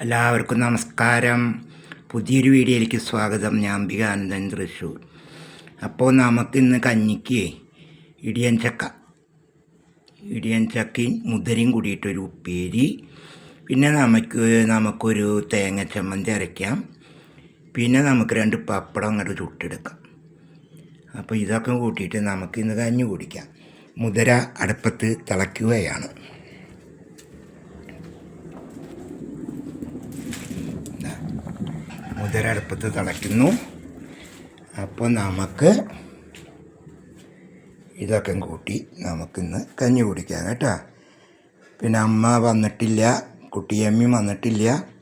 എല്ലാവർക്കും നമസ്കാരം. പുതിയൊരു വീഡിയോയിലേക്ക് സ്വാഗതം. ഞാൻ അംബികാനന്ദൻ തൃശ്ശൂർ. അപ്പോൾ നമുക്കിന്ന് കഞ്ഞിക്ക് ഇടിയൻ ചക്ക. ഇടിയൻ ചക്കയും മുതിരയും കൂടിയിട്ടൊരു ഉപ്പേരി. പിന്നെ നമുക്ക് നമുക്കൊരു തേങ്ങ ചമ്മന്തി അരയ്ക്കാം. പിന്നെ നമുക്ക് രണ്ട് പപ്പടം അങ്ങോട്ട് ചുട്ടെടുക്കാം. അപ്പോൾ ഇതൊക്കെ കൂട്ടിയിട്ട് നമുക്കിന്ന് കഞ്ഞി കുടിക്കാം. മുതിര അടുപ്പത്ത് തിളയ്ക്കുകയാണ്. അടുപ്പത്ത് തിളയ്ക്കുന്നു. അപ്പോൾ നമുക്ക് ഇതൊക്കെ കൂട്ടി നമുക്കിന്ന് കഞ്ഞി കുടിക്കാം കേട്ടോ. പിന്നെ അമ്മ വന്നിട്ടില്ല കുട്ടിയമ്മയും വന്നിട്ടില്ല.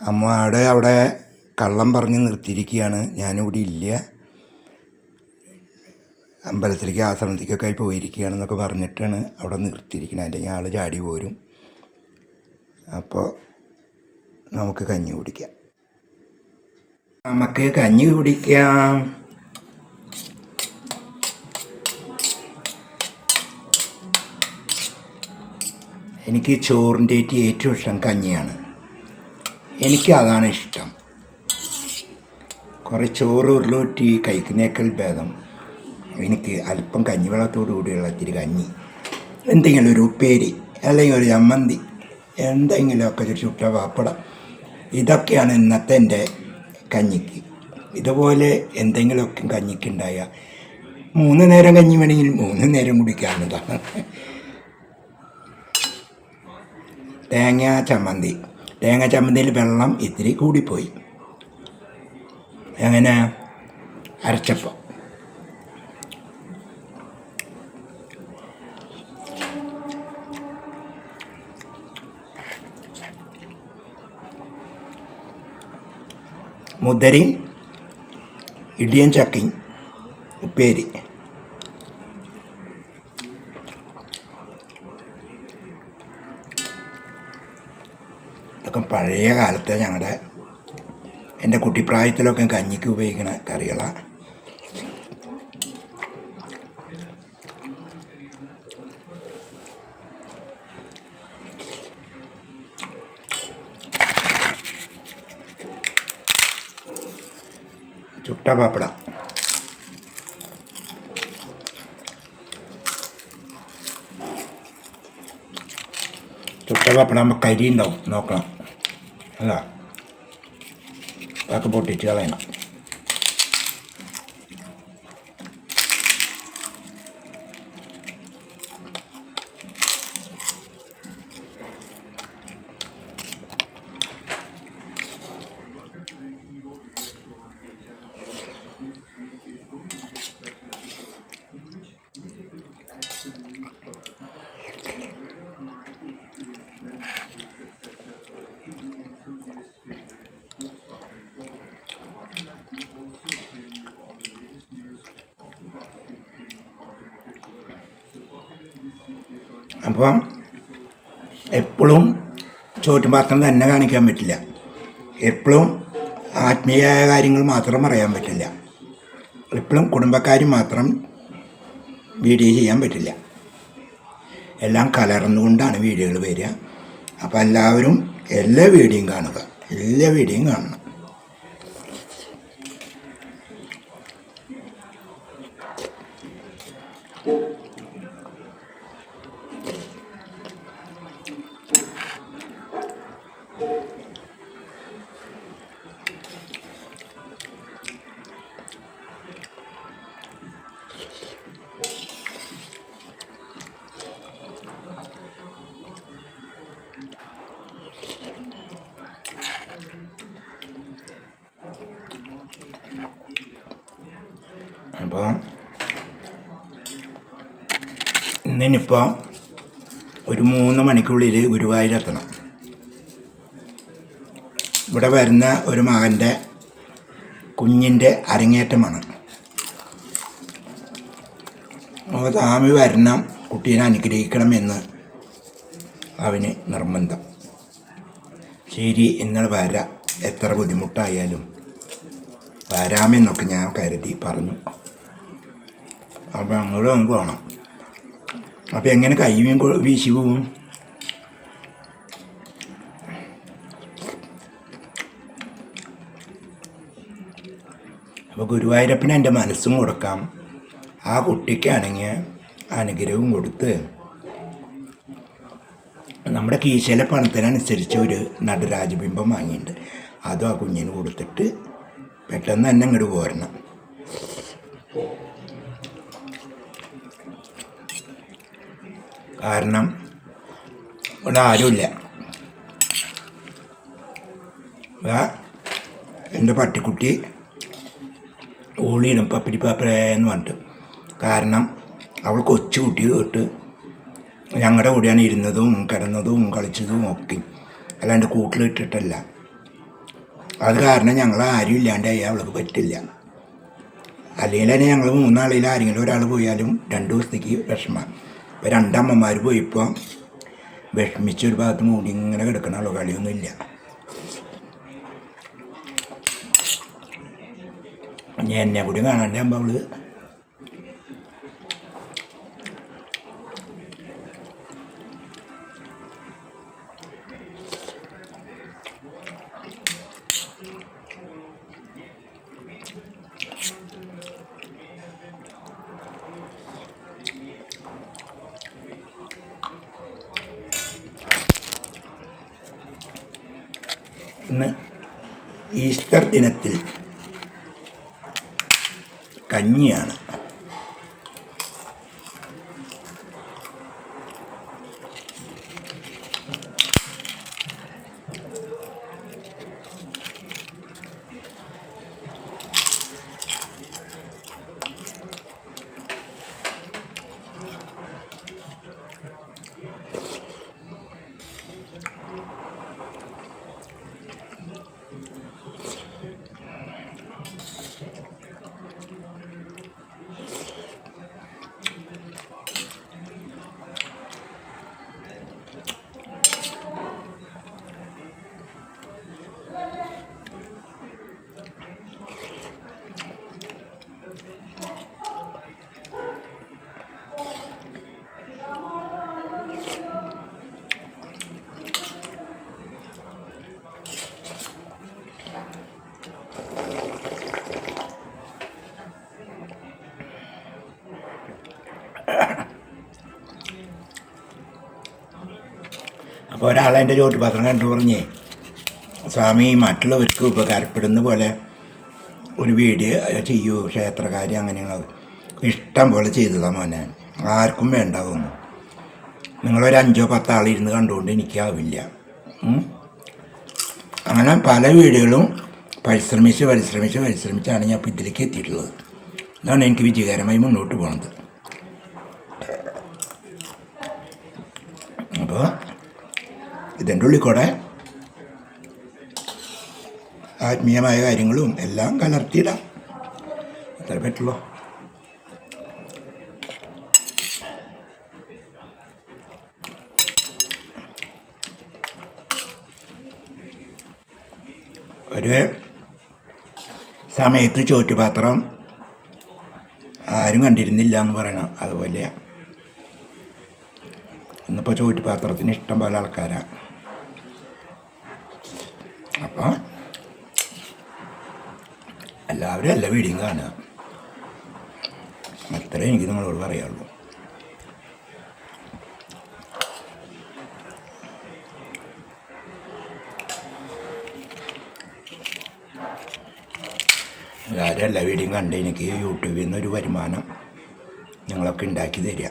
അമ്മ അവിടെ അവിടെ കള്ളം പറഞ്ഞ് നിർത്തിയിരിക്കുകയാണ്. ഞാനിവിടെ ഇല്ല. അമ്പലത്തിലേക്ക് ആശ്രമത്തിലേക്കൊക്കെ ആയി പോയിരിക്കുകയാണെന്നൊക്കെ പറഞ്ഞിട്ടാണ് അവിടെ നിർത്തിയിരിക്കുന്നത്. അല്ലെങ്കിൽ ആൾ ചാടി പോരും. അപ്പോൾ നമുക്ക് കഞ്ഞി കുടിക്കാം. നമുക്ക് കഞ്ഞി കുടിക്കാം. എനിക്ക് ചോറിന്റെ ഏറ്റവും ഇഷ്ടം കഞ്ഞിയാണ്. എനിക്ക് അതാണ് ഇഷ്ടം. കുറേ ചോറ് ഉരുളൂറ്റി കഴിക്കുന്നേക്കാൾ ഭേദം എനിക്ക് അല്പം കഞ്ഞിവെള്ളത്തോടു കൂടിയുള്ള ഇത്തിരി കഞ്ഞി. എന്തെങ്കിലും ഒരു ഉപ്പേരി അല്ലെങ്കിൽ ഒരു ചമ്മന്തി എന്തെങ്കിലുമൊക്കെ ഒരു ചുട്ട പാപ്പടം. ഇതൊക്കെയാണ് ഇന്നത്തെ എന്റെ കഞ്ഞിക്ക്. ഇതുപോലെ എന്തെങ്കിലുമൊക്കെ കഞ്ഞിക്കുണ്ടായ മൂന്ന് നേരം കഞ്ഞി വേണമെങ്കിൽ മൂന്ന് നേരം കുടിക്കാവുന്നതാണ്. തേങ്ങ ചമ്മന്തി. തേങ്ങ ചമ്മന്തിയിൽ വെള്ളം ഇത്തിരി കൂടിപ്പോയി. എങ്ങനെ അരച്ചപ്പം. മുതിരയും ഇടിയൻ ചക്കയും ഉപ്പേരി. ഇതൊക്കെ പഴയ കാലത്തെ ഞങ്ങളുടെ എന്റെ കുട്ടിപ്രായത്തിലൊക്കെ കഞ്ഞിക്ക് ഉപയോഗിക്കുന്ന കറികളാണ് ചുട്ട പാപ്പട ചുട്ട പാപ്പട ആകുമ്പോൾ കരി ഉണ്ടാവും നോക്കണം. അല്ല അതൊക്കെ പൊട്ടിച്ച് കളയണം. അപ്പം എപ്പോഴും ചോറ്റുപാത്രം തന്നെ കാണിക്കാൻ പറ്റില്ല. എപ്പോഴും ആത്മീയമായ കാര്യങ്ങൾ മാത്രം അറിയാൻ പറ്റില്ല. എപ്പോഴും കുടുംബക്കാർ മാത്രം വീഡിയോ ചെയ്യാൻ പറ്റില്ല. എല്ലാം കലർന്നുകൊണ്ടാണ് വീഡിയോകൾ വരിക. അപ്പോൾ എല്ലാവരും എല്ലാ വീഡിയോയും കാണുക. എല്ലാ വീഡിയോയും കാണണം. അപ്പോൾ ഇന്നിനിപ്പോൾ ഒരു മൂന്ന് മണിക്കുള്ളിൽ ഗുരുവായൂരെത്തണം ഇവിടെ വരുന്ന ഒരു മകന്റെ കുഞ്ഞിന്റെ അരങ്ങേറ്റമാണ്. അപ്പോൾ സ്വാമി വരണം കുട്ടീനെ അനുഗ്രഹിക്കണമെന്ന് അവന് നിർബന്ധം. ശരി ഇന്നലെ വരാം എത്ര ബുദ്ധിമുട്ടായാലും വരാമെന്നൊക്കെ ഞാൻ കരുതി പറഞ്ഞു. അപ്പം അങ്ങോട്ട് നമുക്ക് വേണം അപ്പം എങ്ങനെ കൈമീൻ വീശി പോകും അപ്പോൾ ഗുരുവായൂരപ്പന് എന്റെ മനസ്സും കൊടുക്കാം. ആ കുട്ടിക്കാണെങ്കിൽ അനുഗ്രഹവും കൊടുത്ത് നമ്മുടെ കീശയിലെ പണത്തിനനുസരിച്ച് ഒരു നടരാജബിംബം വാങ്ങിയിട്ടുണ്ട്. അതും ആ കുഞ്ഞിന് കൊടുത്തിട്ട് പെട്ടെന്ന് തന്നെ അങ്ങോട്ട് പോരണം. കാരണം ഇവിടെ ആരുമില്ല. എന്റെ പട്ടിക്കുട്ടി ഓളിയിടും പപ്പിടി പാപ്പരെന്ന് പറഞ്ഞിട്ട്. കാരണം അവൾ കൊച്ചു കുട്ടി തൊട്ട് ഞങ്ങളുടെ കൂടെയാണ് ഇരുന്നതും കിടന്നതും കളിച്ചതും ഒക്കെ. അല്ലാണ്ട് കൂട്ടിലിട്ടിട്ടല്ല അത് കാരണം ഞങ്ങൾ ആരും ഇല്ലാണ്ടായി അവൾക്ക് പറ്റില്ല. അല്ലെങ്കിൽ തന്നെ ഞങ്ങൾ മൂന്നാളിൽ ആരെങ്കിലും ഒരാൾ പോയാലും രണ്ട് ദിവസത്തേക്ക് വിഷമം. ഇപ്പോൾ രണ്ടമ്മമാർ പോയിപ്പോൾ വിഷമിച്ച് ഒരു ഭാഗത്ത് മൂടി ഇങ്ങനെ കിടക്കണുള്ളൂ കളിയൊന്നുമില്ല. ഞാൻ എന്നെ കൂടി കാണാണ്ടാകുമ്പോൾ അവൾ ഇന്ന് ഈസ്റ്റർ ദിനത്തിൽ കഞ്ഞിയാണ്. ഒരാളെന്റെ ചോട്ടുപാത്രം കണ്ടു പറഞ്ഞേ. സ്വാമി മറ്റുള്ളവർക്ക് ഉപകാരപ്പെടുന്ന പോലെ ഒരു വീഡിയോ ചെയ്യൂ ക്ഷേത്രകാര്യം അങ്ങനെയുള്ളത്. ഇഷ്ടം പോലെ ചെയ്തതാണ് മോനെ. ആർക്കും വേണ്ടാവുന്നു. നിങ്ങളൊരു അഞ്ചോ പത്തോ ആളിരുന്ന് കണ്ടുകൊണ്ട് എനിക്കാവില്ല. അങ്ങനെ പല വീടുകളും പരിശ്രമിച്ച് പരിശ്രമിച്ച് പരിശ്രമിച്ചാണ് ഞാൻ ഇപ്പോൾ ഇതിലേക്ക് എത്തിയിട്ടുള്ളത്. അതാണ് എനിക്ക് വിജയകരമായി മുന്നോട്ട് പോകുന്നത് അപ്പോൾ ഇതിന്റെ ഉള്ളിൽ കൂടെ ആത്മീയമായ കാര്യങ്ങളും എല്ലാം കലർത്തിയിടാം. അത്ര പറ്റുള്ളൂ. ഒരു സമയത്ത് ചോറ്റുപാത്രം ആരും കണ്ടിരുന്നില്ല എന്ന് പറയണം. അതുപോലെ ഇന്നിപ്പോൾ ചോറ്റുപാത്രത്തിന് ഇഷ്ടം പോലെ ആൾക്കാരാണ് അപ്പോൾ എല്ലാവരും അല്ല വീഡിയോയും കാണുക. അത്രേ എനിക്ക് നിങ്ങളോട് പറയാനുള്ളൂ. എല്ലാവരും എല്ലാ വീഡിയോയും കണ്ട് എനിക്ക് യൂട്യൂബിൽ നിന്ന് ഒരു വരുമാനം നിങ്ങളൊക്കെ ഉണ്ടാക്കി തരിക.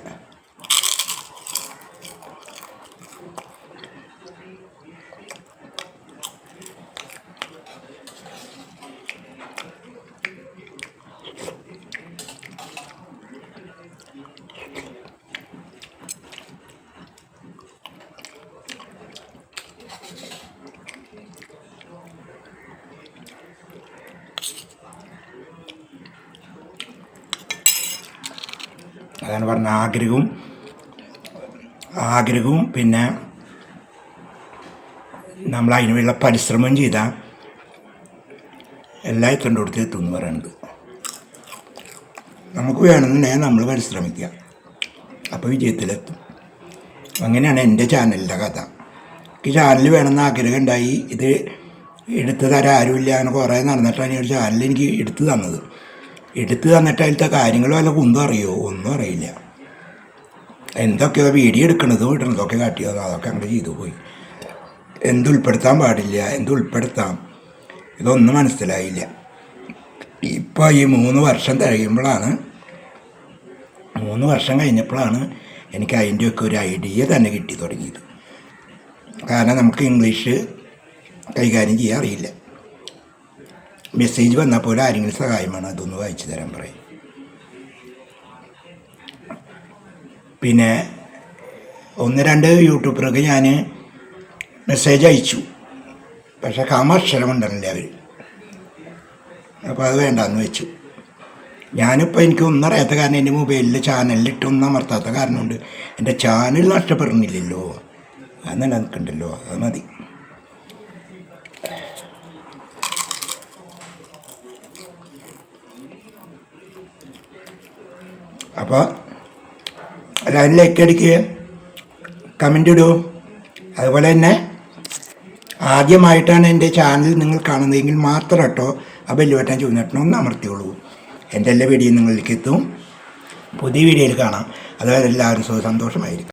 അതാണ് പറഞ്ഞ ആഗ്രഹവും. ആഗ്രഹവും പിന്നെ നമ്മൾ അതിനുള്ള പരിശ്രമം ചെയ്താൽ എല്ലാ എത്തേണ്ട കൊടുത്ത് എത്തും എന്ന് പറയുന്നത്. നമുക്ക് വേണമെന്നുണ്ടെങ്കിൽ നമ്മൾ പരിശ്രമിക്കുക. അപ്പോൾ വിജയത്തിലെത്തും. അങ്ങനെയാണ് എന്റെ ചാനലിന്റെ കഥ. എനിക്ക് ചാനൽ വേണമെന്ന് ആഗ്രഹം ഉണ്ടായി. ഇത് എടുത്തു തരാൻ ആരുമില്ല അങ്ങനെ കുറേ നടന്നിട്ടാണ് ഈ ഒരു ചാനൽ എനിക്ക് എടുത്തു തന്നത്. എടുത്തു തന്നിട്ട് അതിലത്തെ കാര്യങ്ങൾ വല്ല കുന്തം അറിയോ? ഒന്നും അറിയില്ല. എന്തൊക്കെയോ വീഡിയോ എടുക്കണത് വിടണതൊക്കെ കാട്ടിയോ? അതൊക്കെ അങ്ങനെ ചെയ്തു പോയി. എന്തുൾപ്പെടുത്താൻ പാടില്ല എന്തുൾപ്പെടുത്താം ഇതൊന്നും മനസ്സിലായില്ല. ഇപ്പോൾ ഈ മൂന്ന് വർഷം കഴിയുമ്പോഴാണ് മൂന്ന് വർഷം കഴിഞ്ഞപ്പോഴാണ് എനിക്ക് അതിന്റെയൊക്കെ ഒരു ഐഡിയ തന്നെ കിട്ടി തുടങ്ങിയത്. കാരണം നമുക്ക് ഇംഗ്ലീഷ് കൈകാര്യം ചെയ്യാൻ അറിയില്ല. മെസ്സേജ് വന്നാൽ പോലെ ആരെങ്കിലും സഹായം വേണം? അതൊന്ന് വായിച്ചു തരാൻ പറയും. പിന്നെ ഒന്ന് രണ്ട് യൂട്യൂബർക്ക് ഞാൻ മെസ്സേജ് അയച്ചു. പക്ഷേ കാമക്ഷരം ഉണ്ടല്ലേ അവർ അപ്പോൾ അത് വേണ്ടാന്ന് വെച്ചു. ഞാനിപ്പോൾ എനിക്ക് ഒന്നും അറിയാത്ത കാരണം എന്റെ മൊബൈലിൽ ചാനലിലിട്ട് ഒന്നും അമർത്താത്ത കാരണമുണ്ട്. എന്റെ ചാനൽ നഷ്ടപ്പെടുന്നില്ലല്ലോ അത് നിലനിൽക്കണ്ടല്ലോ അത് മതി. അപ്പോൾ എല്ലാവരും ലൈക്ക് അടിക്കുക കമന്റ് ഇടൂ. അതുപോലെ തന്നെ ആദ്യമായിട്ടാണ് എന്റെ ചാനൽ നിങ്ങൾ കാണുന്നതെങ്കിൽ മാത്രം കേട്ടോ ആ ബെല്ലുവട്ടം ചുവന്നിട്ടണം ഒന്ന് അമർത്തിയുള്ളൂ എന്റെ എല്ലാ വീഡിയോയും നിങ്ങളിലേക്ക് എത്തും. പുതിയ വീഡിയോയിൽ കാണാം. അതുവരെ എല്ലാവരും സുഖ സന്തോഷമായിരിക്കും.